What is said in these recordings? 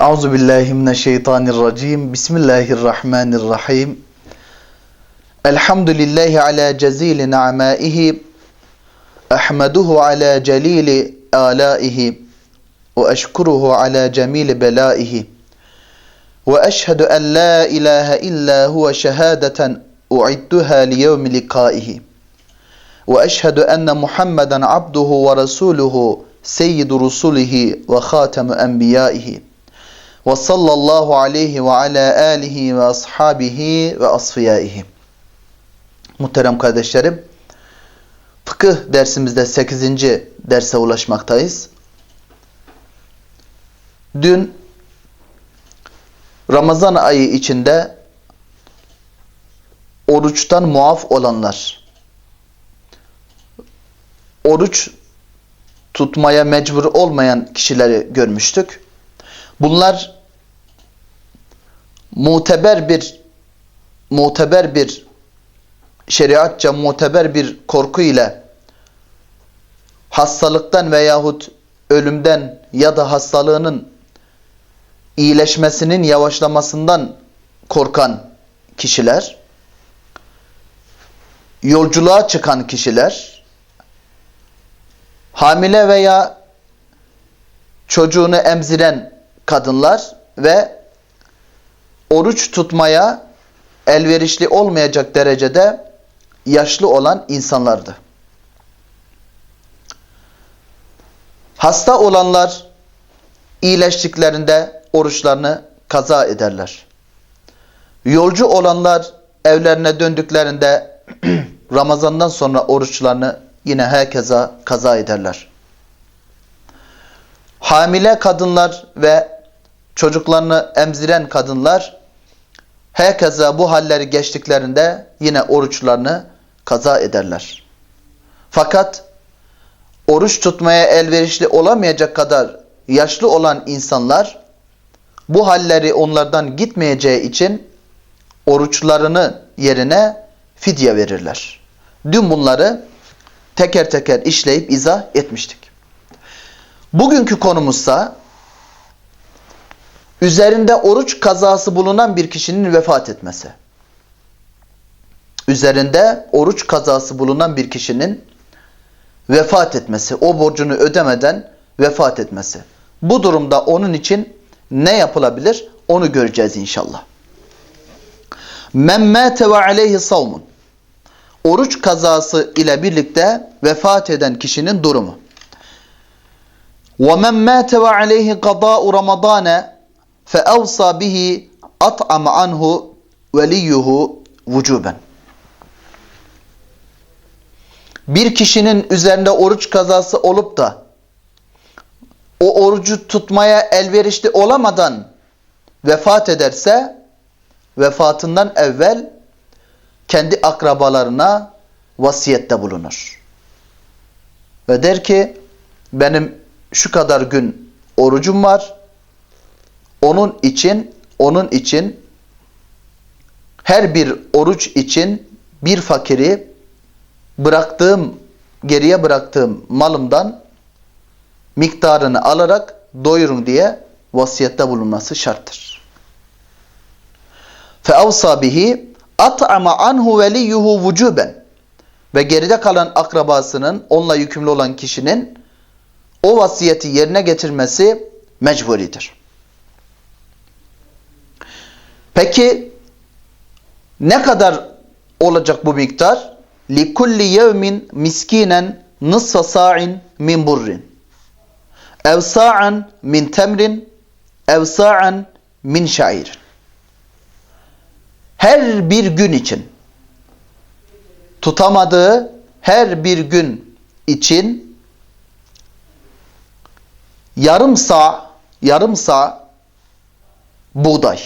أعوذ بالله من الشيطان الرجيم. بسم الله الرحمن الرحيم. الحمد لله على جزيل نعمائه أحمده على جليل آلائه وأشكره على جميل بلائه وأشهد أن لا إله إلا هو شهادة أعدها ليوم لقائه وأشهد أن محمدا عبده ورسوله سيد رسله وخاتم أنبيائه. Ve sallallahu aleyhi ve ala alihi ve ashabihi ve asfiyaihi. Muhterem kardeşlerim, fıkıh dersimizde 8. derse ulaşmaktayız. Dün Ramazan ayı içinde oruçtan muaf olanlar, oruç tutmaya mecbur olmayan kişileri görmüştük. Bunlar muteber bir muteber bir şeriatça muteber bir korku ile hastalıktan veyahut ölümden ya da hastalığının iyileşmesinin yavaşlamasından korkan kişiler, yolculuğa çıkan kişiler, hamile veya çocuğunu emziren kadınlar ve oruç tutmaya elverişli olmayacak derecede yaşlı olan insanlardı. Hasta olanlar iyileştiklerinde oruçlarını kaza ederler. Yolcu olanlar evlerine döndüklerinde Ramazan'dan sonra oruçlarını yine herkese kaza ederler. Hamile kadınlar ve çocuklarını emziren kadınlar herkese bu halleri geçtiklerinde yine oruçlarını kaza ederler. Fakat oruç tutmaya elverişli olamayacak kadar yaşlı olan insanlar bu halleri onlardan gitmeyeceği için oruçlarını yerine fidye verirler. Dün bunları teker teker işleyip izah etmiştik. Bugünkü konumuzsa üzerinde oruç kazası bulunan bir kişinin vefat etmesi. Üzerinde oruç kazası bulunan bir kişinin vefat etmesi, o borcunu ödemeden vefat etmesi. Bu durumda onun için ne yapılabilir? Onu göreceğiz inşallah. Men mâte ve aleyhi savmun. Oruç kazası ile birlikte vefat eden kişinin durumu. وَمَنْ مَاتَ وَعَلَيْهِ قَضَاءُ رَمَضَانَ فَاَوْصَى بِهِ أَطْعَمَ عَنْهُ وَلِيُّهُ vücuben. Bir kişinin üzerinde oruç kazası olup da o orucu tutmaya elverişli olamadan vefat ederse vefatından evvel kendi akrabalarına vasiyette bulunur. Ve der ki benim şu kadar gün orucum var. onun için onun için her bir oruç için bir fakiri bıraktığım geriye bıraktığım malımdan miktarını alarak doyurun diye vasiyette bulunması şarttır. Feavsa bihi at'ama anhu veliyuhu vücuben ve geride kalan akrabasının onunla yükümlü olan kişinin o vasiyeti yerine getirmesi mecburidir. Peki ne kadar olacak bu miktar? likulli yevmin miskinen nısfa sa'in min burrin. Ev sa'an min temrin, ev sa'an min şairin. Her bir gün için tutamadığı her bir gün için yarım sağ yarım sağ buğday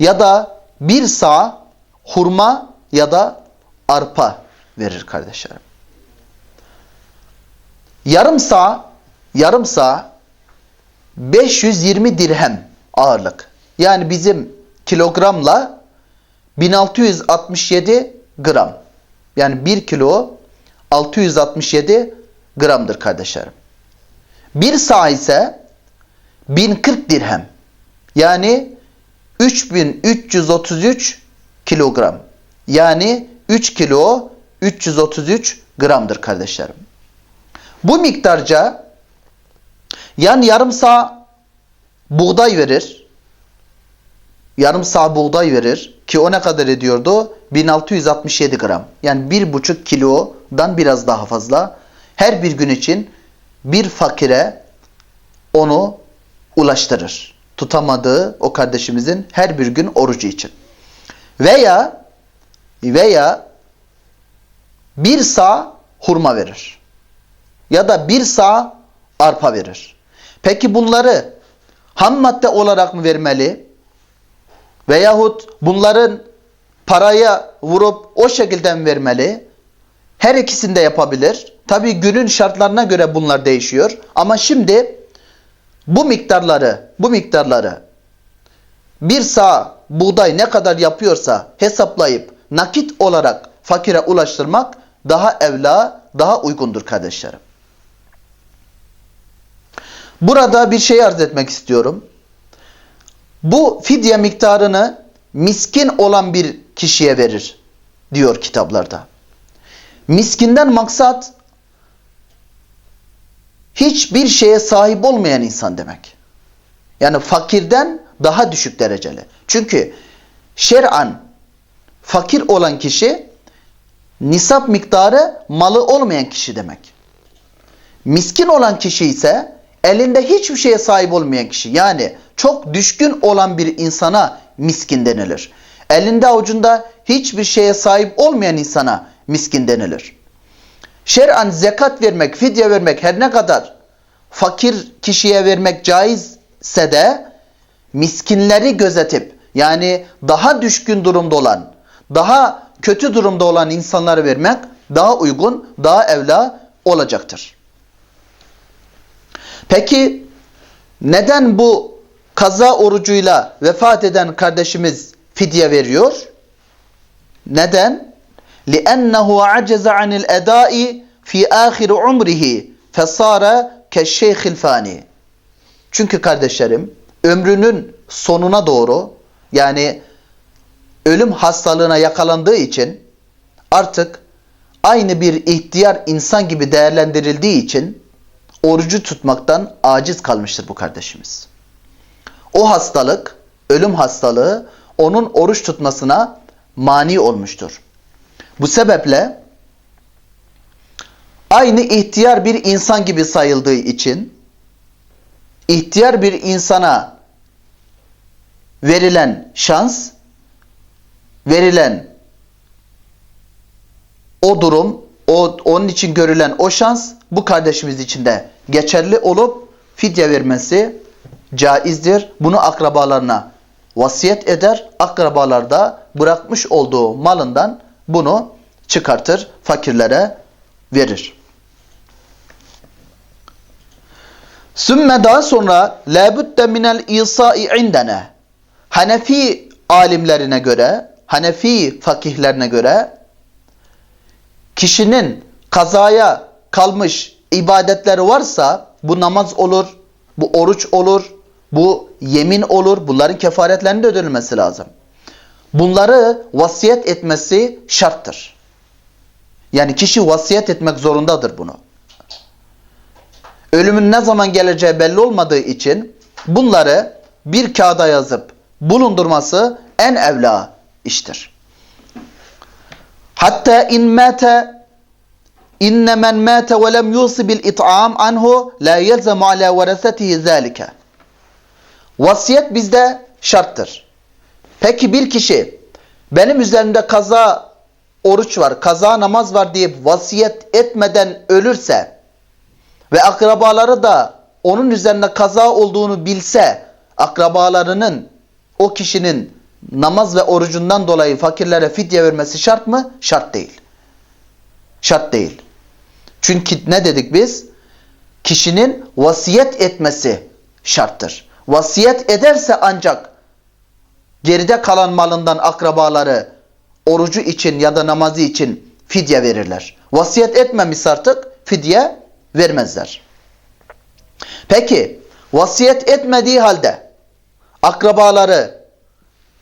ya da bir sağ hurma ya da arpa verir kardeşlerim. Yarım sağ yarım sağ 520 dirhem ağırlık. Yani bizim kilogramla 1667 gram. Yani 1 kilo 667 gramdır kardeşlerim. Bir sağ ise 1040 dirhem. Yani 3333 kilogram. Yani 3 kilo 333 gramdır kardeşlerim. Bu miktarca yani yarım sağ buğday verir. Yarım sağ buğday verir ki o ne kadar ediyordu? 1667 gram. Yani 1,5 kilodan biraz daha fazla. Her bir gün için bir fakire onu ulaştırır. Tutamadığı o kardeşimizin her bir gün orucu için. Veya veya bir sağ hurma verir. Ya da bir sağ arpa verir. Peki bunları ham madde olarak mı vermeli? Veyahut bunların paraya vurup o şekilde mi vermeli? Her ikisini de yapabilir. Tabi günün şartlarına göre bunlar değişiyor. Ama şimdi bu miktarları, bu miktarları bir sağ buğday ne kadar yapıyorsa hesaplayıp nakit olarak fakire ulaştırmak daha evla, daha uygundur kardeşlerim. Burada bir şey arz etmek istiyorum. Bu fidye miktarını miskin olan bir kişiye verir diyor kitaplarda. Miskinden maksat hiçbir şeye sahip olmayan insan demek. Yani fakirden daha düşük dereceli. Çünkü şer'an fakir olan kişi nisap miktarı malı olmayan kişi demek. Miskin olan kişi ise elinde hiçbir şeye sahip olmayan kişi. Yani çok düşkün olan bir insana miskin denilir. Elinde avucunda hiçbir şeye sahip olmayan insana miskin denilir. Şer'an zekat vermek, fidye vermek her ne kadar fakir kişiye vermek caizse de miskinleri gözetip yani daha düşkün durumda olan, daha kötü durumda olan insanları vermek daha uygun, daha evla olacaktır. Peki neden bu kaza orucuyla vefat eden kardeşimiz fidye veriyor? Neden? لِأَنَّهُ عَجَزَ عَنِ الْاَدَاءِ فِي آخِرِ عُمْرِهِ فَصَارَ كَشَّيْخِ الْفَانِ Çünkü kardeşlerim ömrünün sonuna doğru yani ölüm hastalığına yakalandığı için artık aynı bir ihtiyar insan gibi değerlendirildiği için orucu tutmaktan aciz kalmıştır bu kardeşimiz. O hastalık, ölüm hastalığı onun oruç tutmasına mani olmuştur. Bu sebeple aynı ihtiyar bir insan gibi sayıldığı için ihtiyar bir insana verilen şans, verilen o durum, o onun için görülen o şans bu kardeşimiz için de geçerli olup fidye vermesi caizdir. Bunu akrabalarına vasiyet eder. Akrabalar da bırakmış olduğu malından bunu çıkartır, fakirlere verir. Sümme daha sonra labudde minel isai indene Hanefi alimlerine göre, Hanefi fakihlerine göre kişinin kazaya kalmış ibadetleri varsa bu namaz olur, bu oruç olur, bu yemin olur. Bunların kefaretlerinin de ödülmesi lazım. Bunları vasiyet etmesi şarttır. Yani kişi vasiyet etmek zorundadır bunu. Ölümün ne zaman geleceği belli olmadığı için bunları bir kağıda yazıp bulundurması en evla iştir. Hatta in mate inne men mate ve lem yusi bil it'am anhu la yelzemu ala varasatihi zalika. Vasiyet bizde şarttır. Peki bir kişi benim üzerimde kaza oruç var, kaza namaz var diye vasiyet etmeden ölürse ve akrabaları da onun üzerinde kaza olduğunu bilse akrabalarının o kişinin namaz ve orucundan dolayı fakirlere fidye vermesi şart mı? Şart değil. Şart değil. Çünkü ne dedik biz? Kişinin vasiyet etmesi şarttır. Vasiyet ederse ancak geride kalan malından akrabaları orucu için ya da namazı için fidye verirler. Vasiyet etmemiş artık fidye vermezler. Peki vasiyet etmediği halde akrabaları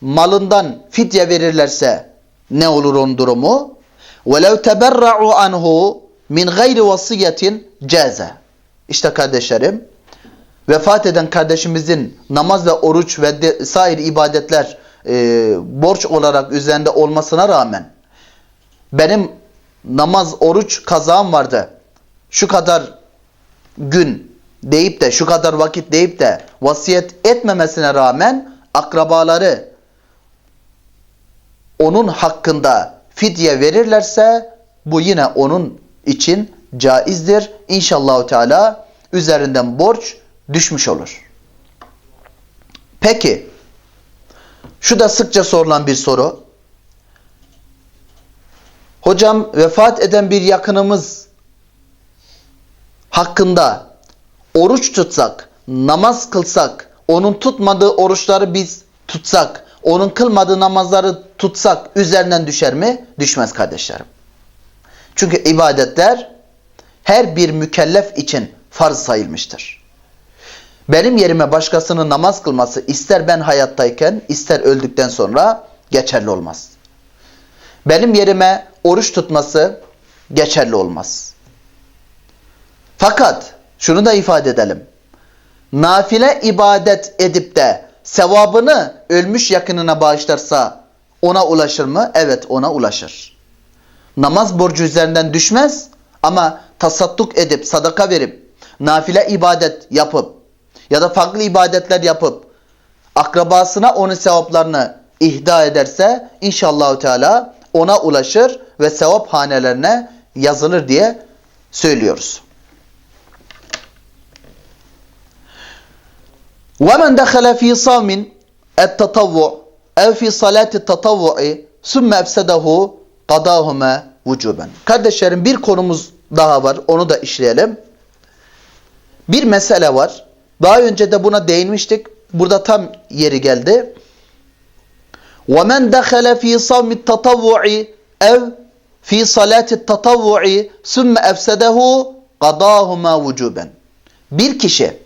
malından fidye verirlerse ne olur onun durumu? وَلَوْ تَبَرَّعُوا عَنْهُ min gayri vasiyetin ceze. İşte kardeşlerim, vefat eden kardeşimizin namaz ve oruç ve de, sair ibadetler e, borç olarak üzerinde olmasına rağmen benim namaz, oruç kazağım vardı. Şu kadar gün deyip de, şu kadar vakit deyip de vasiyet etmemesine rağmen akrabaları onun hakkında fidye verirlerse bu yine onun için caizdir. İnşallah Teala üzerinden borç düşmüş olur. Peki şu da sıkça sorulan bir soru. Hocam vefat eden bir yakınımız hakkında oruç tutsak, namaz kılsak, onun tutmadığı oruçları biz tutsak, onun kılmadığı namazları tutsak üzerinden düşer mi? Düşmez kardeşlerim. Çünkü ibadetler her bir mükellef için farz sayılmıştır. Benim yerime başkasının namaz kılması ister ben hayattayken ister öldükten sonra geçerli olmaz. Benim yerime oruç tutması geçerli olmaz. Fakat şunu da ifade edelim. Nafile ibadet edip de sevabını ölmüş yakınına bağışlarsa ona ulaşır mı? Evet ona ulaşır. Namaz borcu üzerinden düşmez ama tasadduk edip sadaka verip nafile ibadet yapıp ya da farklı ibadetler yapıp akrabasına onun sevaplarını ihda ederse inşallah Teala ona ulaşır ve sevap hanelerine yazılır diye söylüyoruz. وَمَنْ دَخَلَ ف۪ي صَوْمٍ التَّطَوُّعِ اَوْ ف۪ي صَلَاةِ التَّطَوُّعِ ثُمَّ اَفْسَدَهُ قَضَاهُمَا vücuben. Kardeşlerim bir konumuz daha var. Onu da işleyelim. Bir mesele var. Daha önce de buna değinmiştik. Burada tam yeri geldi. وَمَنْ دَخَلَ ف۪ي صَوْمِ التَّطَوُّعِ اَوْ ف۪ي صَلَاةِ التَّطَوُّعِ ثُمَّ اَفْسَدَهُ قَضَاهُمَا vücuben. Bir kişi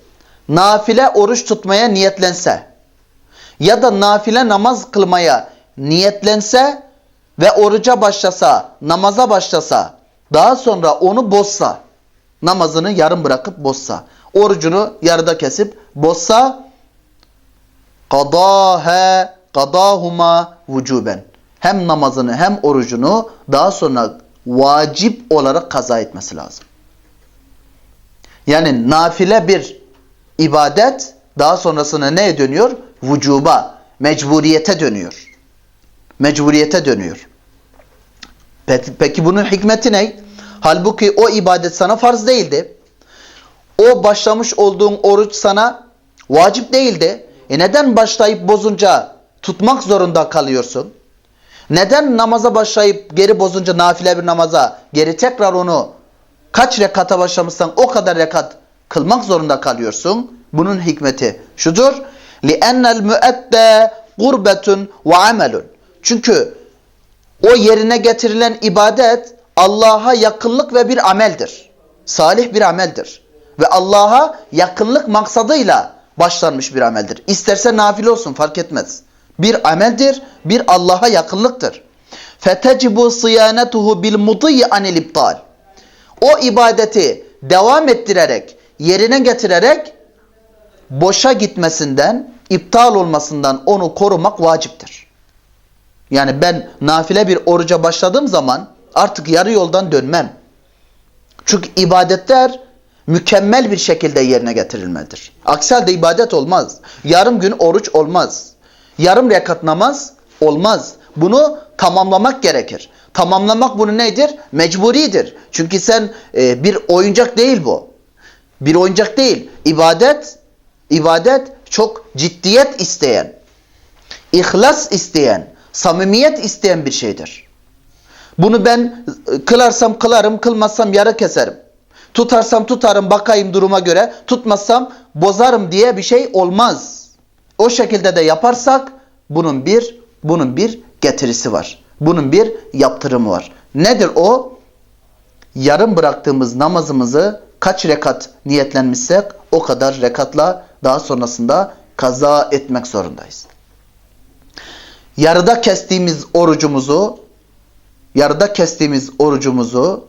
nafile oruç tutmaya niyetlense ya da nafile namaz kılmaya niyetlense ve oruca başlasa, namaza başlasa, daha sonra onu bozsa, namazını yarım bırakıp bozsa, orucunu yarıda kesip bozsa, kadâhe kadâhuma vücuben. Hem namazını hem orucunu daha sonra vacip olarak kaza etmesi lazım. Yani nafile bir ibadet daha sonrasında neye dönüyor? Vücuba, mecburiyete dönüyor. Mecburiyete dönüyor. Peki, peki bunun hikmeti ne? Halbuki o ibadet sana farz değildi O başlamış olduğun oruç sana vacip değildi. E neden başlayıp bozunca tutmak zorunda kalıyorsun? Neden namaza başlayıp geri bozunca nafile bir namaza geri tekrar onu kaç rekata başlamışsan o kadar rekat kılmak zorunda kalıyorsun? Bunun hikmeti şudur. لِأَنَّ الْمُؤَدَّى قُرْبَةٌ وَعَمَلٌ Çünkü o yerine getirilen ibadet Allah'a yakınlık ve bir ameldir. Salih bir ameldir. ve Allah'a yakınlık maksadıyla başlanmış bir ameldir. İsterse nafile olsun fark etmez. Bir ameldir, bir Allah'a yakınlıktır. Fetecibu siyanetuhu bil mudiyi anil iptal. O ibadeti devam ettirerek, yerine getirerek boşa gitmesinden, iptal olmasından onu korumak vaciptir. Yani ben nafile bir oruca başladığım zaman artık yarı yoldan dönmem. Çünkü ibadetler mükemmel bir şekilde yerine getirilmelidir. Aksi halde ibadet olmaz. Yarım gün oruç olmaz. Yarım rekat namaz olmaz. Bunu tamamlamak gerekir. Tamamlamak bunu nedir? Mecburidir. Çünkü sen e, bir oyuncak değil bu. Bir oyuncak değil. İbadet, ibadet çok ciddiyet isteyen, ihlas isteyen, samimiyet isteyen bir şeydir. Bunu ben kılarsam kılarım, kılmazsam yarı keserim. Tutarsam tutarım, bakayım duruma göre. Tutmazsam bozarım diye bir şey olmaz. O şekilde de yaparsak bunun bir bunun bir getirisi var. Bunun bir yaptırımı var. Nedir o? Yarım bıraktığımız namazımızı kaç rekat niyetlenmişsek o kadar rekatla daha sonrasında kaza etmek zorundayız. Yarıda kestiğimiz orucumuzu yarıda kestiğimiz orucumuzu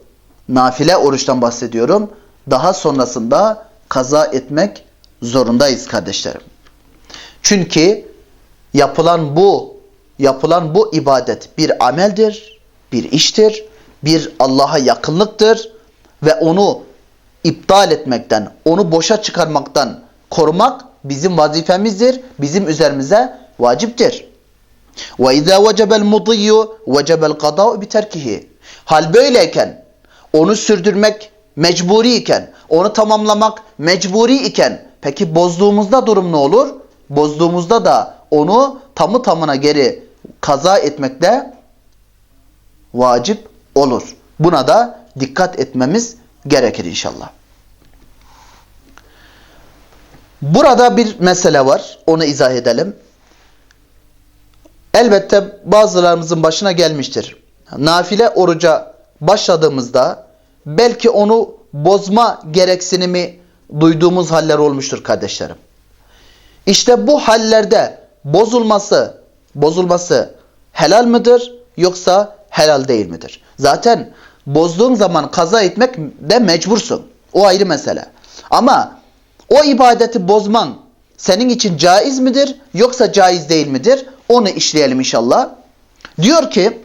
nafile oruçtan bahsediyorum. Daha sonrasında kaza etmek zorundayız kardeşlerim. Çünkü yapılan bu yapılan bu ibadet bir ameldir, bir iştir, bir Allah'a yakınlıktır ve onu iptal etmekten, onu boşa çıkarmaktan korumak bizim vazifemizdir, bizim üzerimize vaciptir. Ve izâ vecebel mudiyyu vecebel kadâ'u. Hal böyleyken, onu sürdürmek mecburi iken, onu tamamlamak mecburi iken, peki bozduğumuzda durum ne olur? Bozduğumuzda da onu tamı tamına geri kaza etmekte vacip olur. Buna da dikkat etmemiz gerekir inşallah. Burada bir mesele var. Onu izah edelim. Elbette bazılarımızın başına gelmiştir. Nafile oruca başladığımızda belki onu bozma gereksinimi duyduğumuz haller olmuştur kardeşlerim. İşte bu hallerde bozulması, bozulması helal midir yoksa helal değil midir? Zaten bozduğun zaman kaza etmek de mecbursun. O ayrı mesele. Ama o ibadeti bozman senin için caiz midir yoksa caiz değil midir? Onu işleyelim inşallah. Diyor ki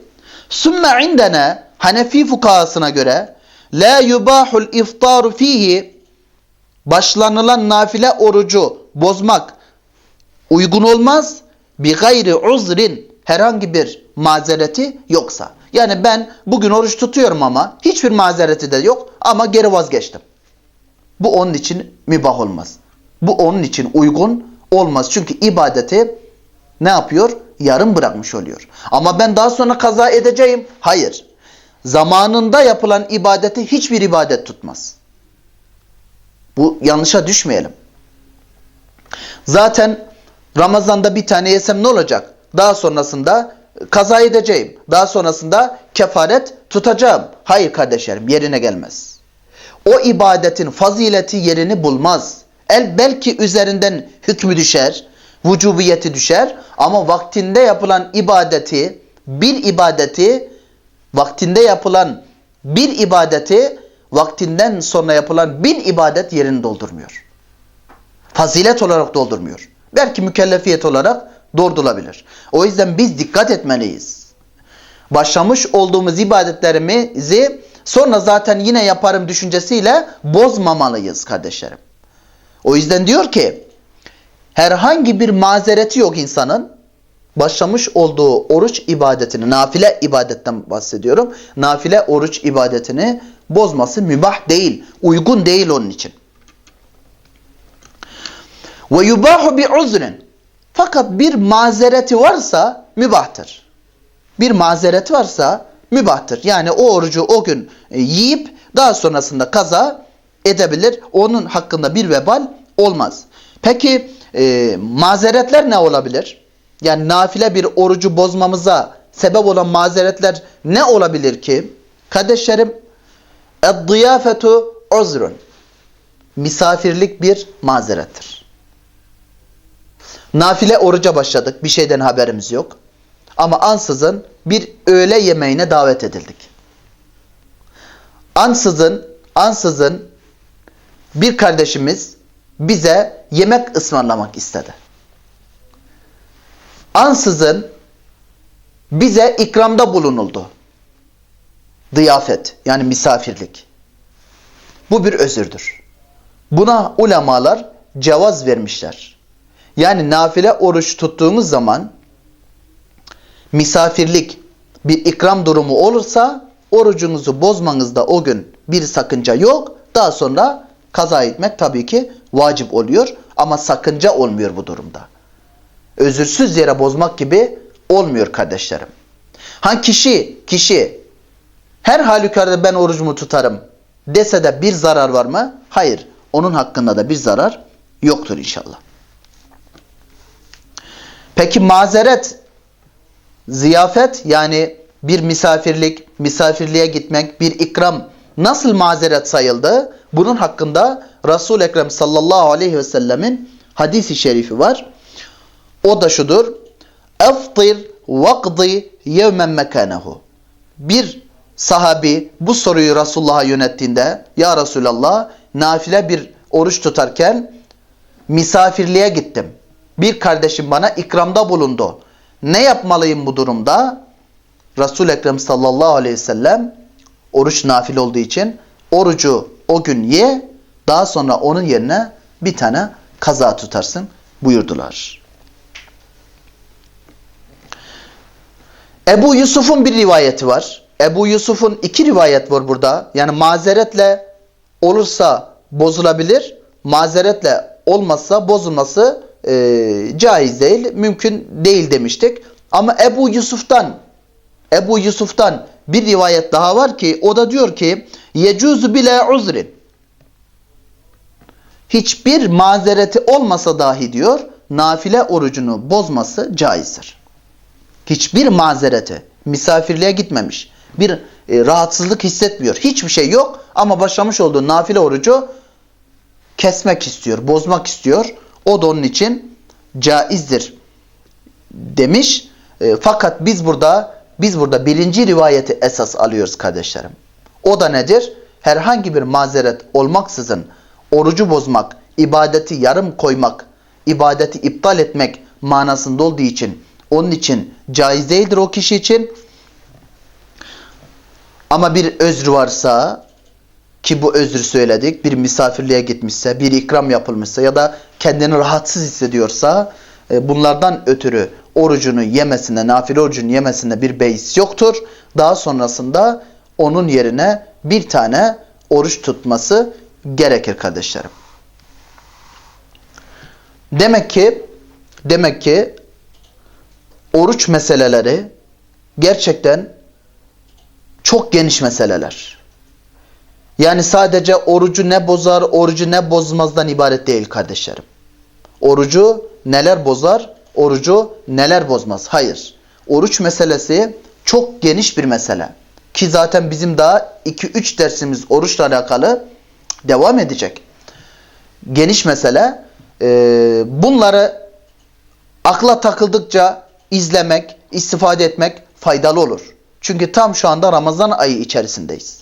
Sümme indene Hanefi fukahasına göre La yubahul iftaru fihi Başlanılan nafile orucu bozmak uygun olmaz. Bi gayri uzrin herhangi bir mazereti yoksa. Yani ben bugün oruç tutuyorum ama hiçbir mazereti de yok ama geri vazgeçtim. Bu onun için mübah olmaz. Bu onun için uygun olmaz. Çünkü ibadeti ne yapıyor? Yarım bırakmış oluyor. Ama ben daha sonra kaza edeceğim. Hayır. Zamanında yapılan ibadeti hiçbir ibadet tutmaz. Bu yanlışa düşmeyelim. Zaten Ramazan'da bir tane yesem ne olacak? Daha sonrasında kaza edeceğim. Daha sonrasında kefaret tutacağım. Hayır kardeşlerim yerine gelmez. O ibadetin fazileti yerini bulmaz. El belki üzerinden hükmü düşer, vücubiyeti düşer ama vaktinde yapılan ibadeti, bir ibadeti, vaktinde yapılan bir ibadeti, vaktinden sonra yapılan bir ibadet yerini doldurmuyor. Fazilet olarak doldurmuyor. Belki mükellefiyet olarak doldurulabilir. O yüzden biz dikkat etmeliyiz. Başlamış olduğumuz ibadetlerimizi sonra zaten yine yaparım düşüncesiyle bozmamalıyız kardeşlerim. O yüzden diyor ki herhangi bir mazereti yok insanın başlamış olduğu oruç ibadetini, nafile ibadetten bahsediyorum. Nafile oruç ibadetini bozması mübah değil, uygun değil onun için. Ve yubahu bi uzrin. Fakat bir mazereti varsa mübahtır. Bir mazereti varsa mübahtır. Yani o orucu o gün e, yiyip daha sonrasında kaza edebilir. Onun hakkında bir vebal olmaz. Peki e, mazeretler ne olabilir? Yani nafile bir orucu bozmamıza sebep olan mazeretler ne olabilir ki? Kardeşlerim, اَدْضِيَافَةُ uzrun. Misafirlik bir mazerettir. Nafile oruca başladık. Bir şeyden haberimiz yok. Ama ansızın bir öğle yemeğine davet edildik. Ansızın, ansızın bir kardeşimiz bize yemek ısmarlamak istedi. Ansızın bize ikramda bulunuldu. Diyafet yani misafirlik. Bu bir özürdür. Buna ulemalar cevaz vermişler. Yani nafile oruç tuttuğumuz zaman misafirlik bir ikram durumu olursa orucunuzu bozmanızda o gün bir sakınca yok. Daha sonra kaza etmek tabii ki vacip oluyor ama sakınca olmuyor bu durumda. Özürsüz yere bozmak gibi olmuyor kardeşlerim. Ha kişi, kişi her halükarda ben orucumu tutarım dese de bir zarar var mı? Hayır. Onun hakkında da bir zarar yoktur inşallah. Peki mazeret, ziyafet yani bir misafirlik, misafirliğe gitmek, bir ikram nasıl mazeret sayıldı? Bunun hakkında Resul-i Ekrem sallallahu aleyhi ve sellemin hadisi şerifi var. O da şudur. Eftir vakdi yevmen mekanehu. Bir sahabi bu soruyu Resulullah'a yönettiğinde Ya Resulallah nafile bir oruç tutarken misafirliğe gittim. Bir kardeşim bana ikramda bulundu. Ne yapmalıyım bu durumda? Resul-i Ekrem sallallahu aleyhi ve sellem oruç nafil olduğu için orucu o gün ye daha sonra onun yerine bir tane kaza tutarsın buyurdular. Ebu Yusuf'un bir rivayeti var. Ebu Yusuf'un iki rivayet var burada. Yani mazeretle olursa bozulabilir. Mazeretle olmazsa bozulması e, caiz değil, mümkün değil demiştik. Ama Ebu Yusuf'tan Ebu Yusuf'tan bir rivayet daha var ki o da diyor ki yecuzu bile uzrin hiçbir mazereti olmasa dahi diyor nafile orucunu bozması caizdir. Hiçbir mazereti misafirliğe gitmemiş bir e, rahatsızlık hissetmiyor. Hiçbir şey yok ama başlamış olduğu nafile orucu kesmek istiyor, bozmak istiyor. O da onun için caizdir demiş. E, fakat biz burada biz burada birinci rivayeti esas alıyoruz kardeşlerim. O da nedir? Herhangi bir mazeret olmaksızın orucu bozmak, ibadeti yarım koymak, ibadeti iptal etmek manasında olduğu için onun için caiz değildir o kişi için. Ama bir özrü varsa ki bu özrü söyledik bir misafirliğe gitmişse bir ikram yapılmışsa ya da kendini rahatsız hissediyorsa e, bunlardan ötürü orucunu yemesinde nafile orucunu yemesinde bir beis yoktur. Daha sonrasında onun yerine bir tane oruç tutması gerekir kardeşlerim. Demek ki demek ki oruç meseleleri gerçekten çok geniş meseleler. Yani sadece orucu ne bozar, orucu ne bozmazdan ibaret değil kardeşlerim. Orucu neler bozar, orucu neler bozmaz. Hayır. Oruç meselesi çok geniş bir mesele. Ki zaten bizim daha 2-3 dersimiz oruçla alakalı devam edecek. Geniş mesele. Ee, bunları akla takıldıkça izlemek, istifade etmek faydalı olur. Çünkü tam şu anda Ramazan ayı içerisindeyiz.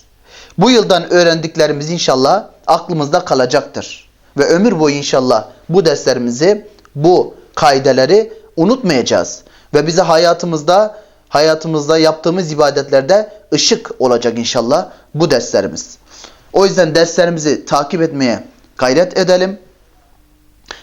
Bu yıldan öğrendiklerimiz inşallah aklımızda kalacaktır. Ve ömür boyu inşallah bu derslerimizi, bu kaideleri unutmayacağız. Ve bize hayatımızda, hayatımızda yaptığımız ibadetlerde ışık olacak inşallah bu derslerimiz. O yüzden derslerimizi takip etmeye gayret edelim.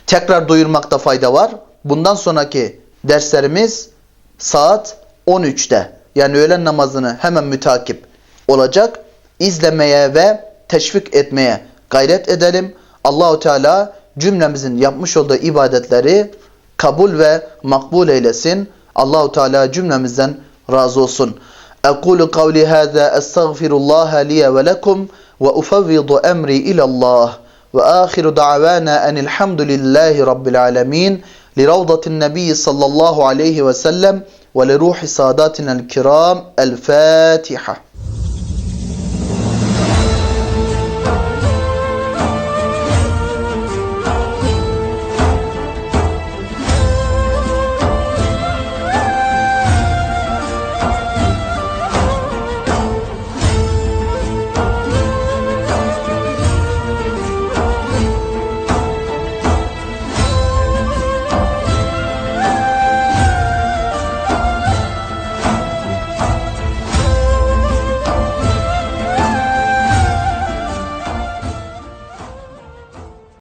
Tekrar duyurmakta fayda var. Bundan sonraki derslerimiz saat 13'te. Yani öğlen namazını hemen mütakip olacak. İzlemeye ve teşvik etmeye gayret edelim. Allahu Teala cümlemizin yapmış olduğu ibadetleri kabul ve makbul eylesin. Allahu Teala cümlemizden razı olsun. Ekulu kavli hâzâ estağfirullâhe liye ve lekum ve ufevvidu emri ilallah. Ve ahiru da'vana enilhamdülillahi rabbil alemin. لروضة النبي صلى الله عليه وسلم ولروح ساداتنا الكرام الفاتحة.